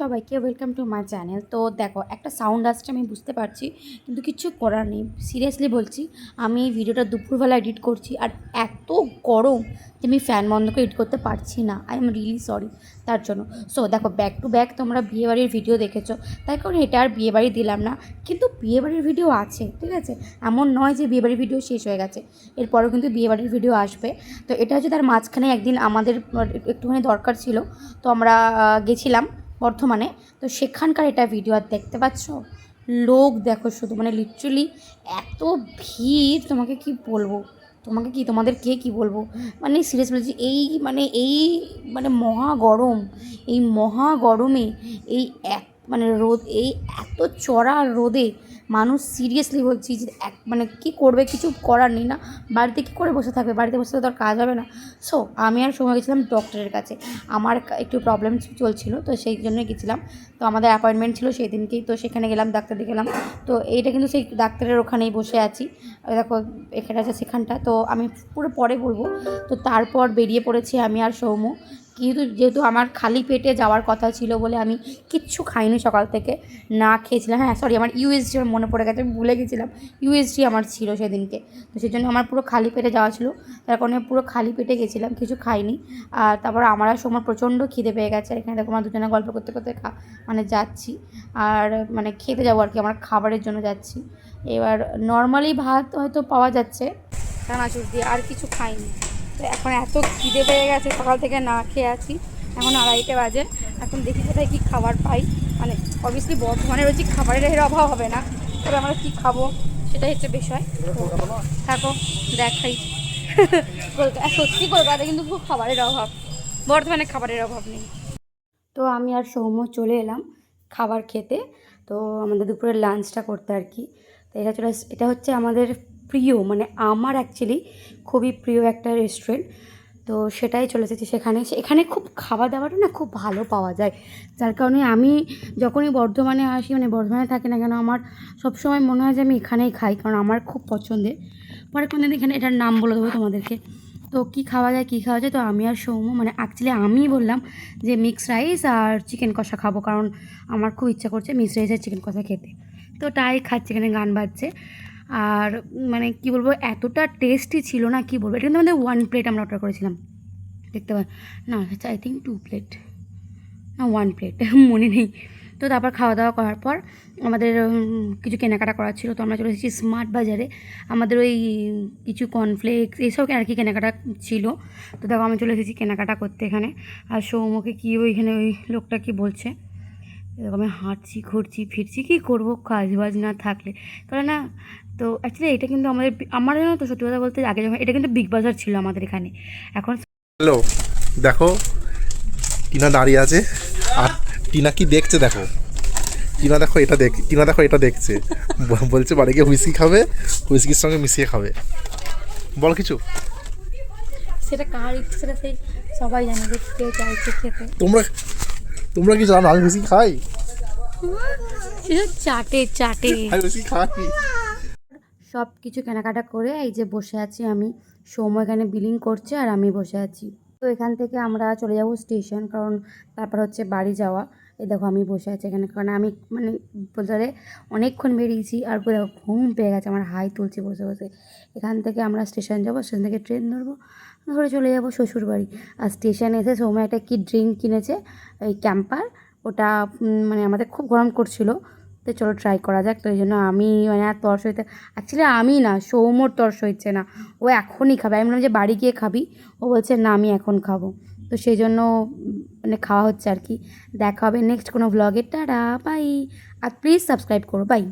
সবাইকে welcome to my channel তো দেখো, একটা সাউন্ড আসছে, আমি বুঝতে পারছি, কিন্তু কিচ্ছু করার নেই। সিরিয়াসলি বলছি, আমি ভিডিওটা দুপুরবেলা এডিট করছি, আর এত গরম যে আমি ফ্যান বন্ধ করে এডিট করতে পারছি না। আই এম রিয়েলি সরি তার জন্য। সো দেখো ব্যাক টু ব্যাক তোমরা বিয়েবাড়ির ভিডিও দেখেছ। তাই কারণ এটা আর বিয়েবাড়ি দিলাম না। কিন্তু বিয়েবাড়ির ভিডিও আছে, ঠিক আছে? এমন নয় যে বিয়েবাড়ির ভিডিও শেষ হয়ে গেছে। এরপরেও কিন্তু বিয়েবাড়ির ভিডিও আসবে। তো এটা হচ্ছে তার মাঝখানে একদিন আমাদের, একটুখানি দরকার ছিল। তো আমরা গেছিলাম। বর্ধমানে তো সেখানকার এটা ভিডিও আর দেখতে পাচ্ছ? লোক দেখো শুধু মানে লিটারেলি এত ভিড়, তোমাকে কি বলব? তোমাকে কি, তোমাদের কে কি বলব? মানে সিরিয়াস বলছি, এই মানে এই মানে মহা গরম, এই মহা গরমে এই এক মানে রোদ, এই এত চড়া রোদে মানুষ সিরিয়াসলি বলছি যে এক মানে কী করবে, কিছু করার নেই না। বাড়িতে কী করে বসে থাকবে? বাড়িতে বসে তো আর কাজ হবে না। সো আমি আর সময় গেছিলাম ডক্টরের কাছে। আমার একটু প্রবলেম চলছিল, তো সেই জন্য গেছিলাম। তো আমাদের অ্যাপয়েন্টমেন্ট ছিল সেই দিনকেই তো সেখানে গেলাম, ডাক্তার দেখালাম। তো এইটা কিন্তু সেই ডাক্তারের ওখানেই বসে আছি। দেখো, এখানে আছে সেখানটা। তো আমি পুরো পরে বলব। তো তারপর বেরিয়ে পড়েছি আমি আর সৌম্য। কিন্তু যেহেতু আমার খালি পেটে যাওয়ার কথা ছিল বলে আমি কিচ্ছু খাইনি সকাল থেকে, না খেয়েছিলাম। হ্যাঁ সরি আমার ইউএসজি আমার মনে পড়ে গেছে, আমি ভুলে গেছিলাম। ইউএসজি আমার ছিল সেদিনকে। তো সেই জন্য আমার পুরো খালি পেটে যাওয়া ছিল। তার কারণে পুরো খালি পেটে গেছিলাম, কিছু খাইনি। আর তারপর আমার আর সময় প্রচণ্ড খিদে পেয়ে গেছে। এখানে দেখো আমার দুজনে গল্প করতে করতে খা মানে যাচ্ছি। আর মানে খেতে যাব আর কি, আমার খাবারের জন্য যাচ্ছি। এবার নর্মালি ভাত হয়তো পাওয়া যাচ্ছে। চানাচুর দিয়ে আর কিছু খাইনি। এখন এত খিদে পেয়ে গেছে, সকাল থেকে না খেয়ে আছি। এখন আড়াইটে বাজে। এখন দেখি কোথায় কী খাবার পাই। মানে অবভিয়াসলি বর্ধমানে রয়েছে, খাবারের এর অভাব হবে না। তবে আমরা কী খাব, সেটাই হচ্ছে বিষয়। থাকো, দেখাই। কলকাতা সত্যি কলকাতায় কিন্তু খুব খাবারের অভাব। বর্ধমানে খাবারের অভাব নেই। তো আমি আর সৌম্য চলে এলাম খাবার খেতে। তো আমাদের দুপুরের লাঞ্চটা করতে আর কি। তো এটা চলে এটা হচ্ছে আমাদের প্রিয় মানে আমার অ্যাকচুয়ালি খুবই প্রিয় একটা রেস্টুরেন্ট তো সেটাই চলে এসেছি সেখানে। এখানে খুব খাওয়া দাওয়াটা না খুব ভালো পাওয়া যায়। যার কারণে আমি যখনই বর্ধমানে আসি মানে বর্ধমানে থাকি না কেন, আমার সবসময় মনে হয় যে আমি এখানেই খাই, কারণ আমার খুব পছন্দের। পরে কোনো দিন এখানে এটার নাম বলে দেবো তোমাদেরকে। তো কী খাওয়া যায়, কী খাওয়া যায়, তো আমি আর সৌম্য মানে অ্যাকচুয়ালি আমি বললাম যে মিক্স রাইস আর চিকেন কষা খাব, কারণ আমার খুব ইচ্ছা করছে মিক্স রাইস আর চিকেন কষা খেতে। তো তাই খাচ্ছে, এখানে গান বাজছে। আর মানে কি বলব, এতটা টেস্টি ছিল না, কি বলব এটা কিন্তু আমাদের ওয়ান প্লেট আমরা অর্ডার করেছিলাম। দেখতে পাই না আচ্ছা আই থিঙ্ক টু প্লেট না ওয়ান প্লেট মনে নেই। তো তারপর খাওয়া দাওয়া করার পর আমাদের কিছু কেনাকাটা করার ছিল, তো আমরা চলে এসেছি স্মার্ট বাজারে আমাদের ওই কিছু কর্নফ্লেক্স এইসব আর কি কেনাকাটা ছিল। তো দেখো, আমি চলে এসেছি কেনাকাটা করতে এখানে। আর সৌমকে কী ওইখানে ওই লোকটা কি বলছে? এরকম আমি হাঁটছি, ঘুরছি, ফিরছি, কী করব? কাজ বাজ না থাকলে। তাহলে না তো অ্যাকচুয়ালি এটা কিন্তু আমাদের আমার জানো তো সত্যি কথা বলতে আগে যখন এটা কিন্তু বিগ বাজার ছিল আমাদের এখানে। এখন হ্যালো দেখো টিনা দাঁড়িয়ে আছে। আর টিনা কি দেখছে দেখো? টিনা দেখো এটা দেখ টিনা দেখো এটা দেখছে। বলছে বাড়ি গিয়ে হুইস্কি খাবে হুইস্কির সঙ্গে মিশিয়ে খাবে। বল কিছু। সেটা কার ইচ্ছেটা সেই সবাই জানে যে কে চাইছে খেতে। তোমরা তোমরা কি জানো আমি হুইস্কি খাই? চাটে চাটে। আমি হুইস্কি খাই। সব কিছু কেনাকাটা করে এই যে বসে আছি আমি। সৌম্য এখানে বিলিং করছে আর আমি বসে আছি। তো এখান থেকে আমরা চলে যাব স্টেশন, কারণ তারপর হচ্ছে বাড়ি যাওয়া। এই দেখো আমি বসে আছি এখানে, কারণ আমি মানে বলতে অনেকক্ষণ বেরিয়েছি আর দেখো ঘুম পেয়ে গেছে, আমার হাই তুলছে বসে বসে। এখান থেকে আমরা স্টেশন যাব, স্টেশন থেকে ট্রেন ধরবো, ধরে চলে যাব শ্বশুর বাড়ি। আর স্টেশনে এসে সৌম্য একটা কি ড্রিঙ্ক কিনেছে, এই ক্যাম্পার। ওটা মানে আমাদের খুব গরম করছিল। তো চলো ট্রাই করা যাক। তো এই জন্য আমি মানে আর তর্স হইতে অ্যাকচুয়ালি আমি না সৌমোর তর্স হচ্ছে না। ও এখনই খাবে। আমি বললাম যে বাড়ি গিয়ে খাবি। ও বলছে, না, আমি এখন খাব। তো সেই জন্য মানে খাওয়া হচ্ছে আর কি। দেখা হবে নেক্সট কোনো ভ্লগের টাটা বাই আর প্লিজ সাবস্ক্রাইব করো। বাই